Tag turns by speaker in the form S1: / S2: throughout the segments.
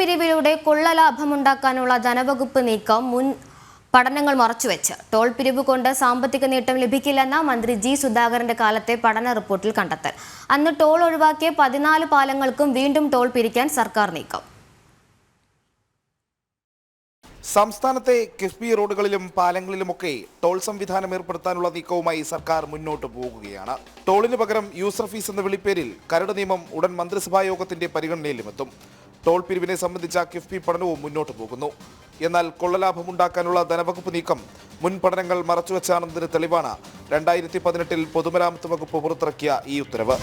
S1: പിരിവിലൂടെ കൊള്ളലാഭമുണ്ടാക്കാനുള്ള ധനവകുപ്പ് നീക്കം മുൻ പഠനങ്ങൾ മറച്ചുവെച്ച്. ടോൾ പിരിവ് കൊണ്ട് സാമ്പത്തിക നേട്ടം ലഭിക്കില്ലെന്ന മന്ത്രി ജി സുധാകരന്റെ കാലത്തെ പഠന റിപ്പോർട്ടിൽ കണ്ടെത്തൽ. അന്ന് ടോൾ ഒഴിവാക്കിയ പതിനാല് പാലങ്ങൾക്കും വീണ്ടും ടോൾ പിരിക്കാൻ സർക്കാർ നീക്കം.
S2: സംസ്ഥാനത്തെ കിഫ്ബി റോഡുകളിലും പാലങ്ങളിലുമൊക്കെ ടോൾ സംവിധാനം ഏർപ്പെടുത്താനുള്ള നീക്കവുമായി സർക്കാർ മുന്നോട്ട് പോകുകയാണ്. ടോളിന് പകരം യൂസർ ഫീസ് എന്ന വിളിപ്പേരിൽ കരട് നിയമം ഉടൻ മന്ത്രിസഭാ യോഗത്തിന്റെ പരിഗണനയിലുമെത്തും. ടോൾ പിരിവിനെ സംബന്ധിച്ച കിഫ്ബി പഠനവും മുന്നോട്ട് പോകുന്നു. എന്നാൽ കൊള്ളലാഭമുണ്ടാക്കാനുള്ള ധനവകുപ്പ് നീക്കം മുൻ പഠനങ്ങൾ മറച്ചുവെച്ചാണെന്നതിന് തെളിവാണ് രണ്ടായിരത്തി പതിനെട്ടിൽ പൊതുമരാമത്ത് വകുപ്പ് പുറത്തിറക്കിയ ഈ ഉത്തരവ്.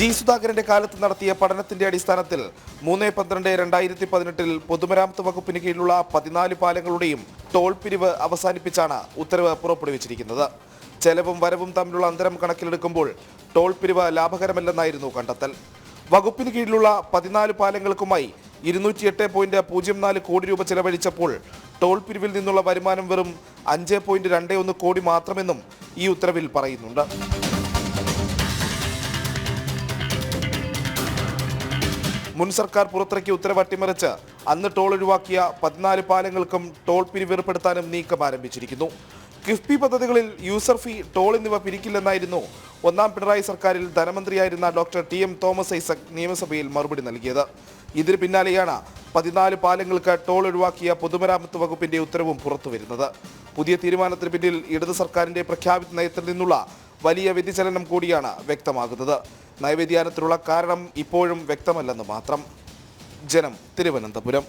S2: ജി സുധാകരന്റെ കാലത്ത് നടത്തിയ പഠനത്തിന്റെ അടിസ്ഥാനത്തിൽ മൂന്ന് പന്ത്രണ്ട് രണ്ടായിരത്തി പതിനെട്ടിൽ പൊതുമരാമത്ത് വകുപ്പിന് കീഴിലുള്ള പതിനാല് പാലങ്ങളുടെയും ടോൾ പിരിവ് അവസാനിപ്പിച്ചാണ് ഉത്തരവ് പുറപ്പെടുവിച്ചിരിക്കുന്നത്. ചെലവും വരവും തമ്മിലുള്ള അന്തരം കണക്കിലെടുക്കുമ്പോൾ ടോൾ പിരിവ് ലാഭകരമല്ലെന്നായിരുന്നു കണ്ടെത്തൽ. വകുപ്പിന് കീഴിലുള്ള പതിനാല് പാലങ്ങൾക്കുമായി ഇരുന്നൂറ്റി എട്ട് പോയിന്റ് പൂജ്യം നാല് കോടി രൂപ ചെലവഴിച്ചപ്പോൾ ടോൾ പിരിവിൽ നിന്നുള്ള വരുമാനം വെറും അഞ്ച് പോയിന്റ് രണ്ട് ഒന്ന് കോടി മാത്രമെന്നും ഈ ഉത്തരവിൽ പറയുന്നുണ്ട്. മുൻ സർക്കാർ പുറത്തിറക്കിയ ഉത്തരവ് അട്ടിമറിച്ച് അന്ന് ടോൾ ഒഴിവാക്കിയ പതിനാല് പാലങ്ങൾക്കും ടോൾ പിരിവ് ഏർപ്പെടുത്താനും നീക്കം ആരംഭിച്ചിരിക്കുന്നു. കിഫ്ബി പദ്ധതികളിൽ യൂസർ ഫീ ടോൾ എന്നിവ പിരിക്കില്ലെന്നായിരുന്നു ഒന്നാം പിണറായി സർക്കാരിൽ ധനമന്ത്രിയായിരുന്ന doctor T M Thomas Isaac നിയമസഭയിൽ മറുപടി നൽകിയത്. ഇതിന് പിന്നാലെയാണ് പതിനാല് പാലങ്ങൾക്ക് ടോൾ ഒഴിവാക്കിയ പൊതുമരാമത്ത് വകുപ്പിന്റെ ഉത്തരവും പുറത്തുവരുന്നത്. പുതിയ തീരുമാനത്തിന് പിന്നിൽ ഇടത് സർക്കാരിന്റെ പ്രഖ്യാപിത നയത്തിൽ നിന്നുള്ള വലിയ വ്യതിചലനം കൂടിയാണ് വ്യക്തമാകുന്നത്. നൈവേദ്യാനത്തിനുള്ള കാരണം ഇപ്പോഴും വ്യക്തമല്ലെന്ന് മാത്രം ജനം തിരുവനന്തപുരം.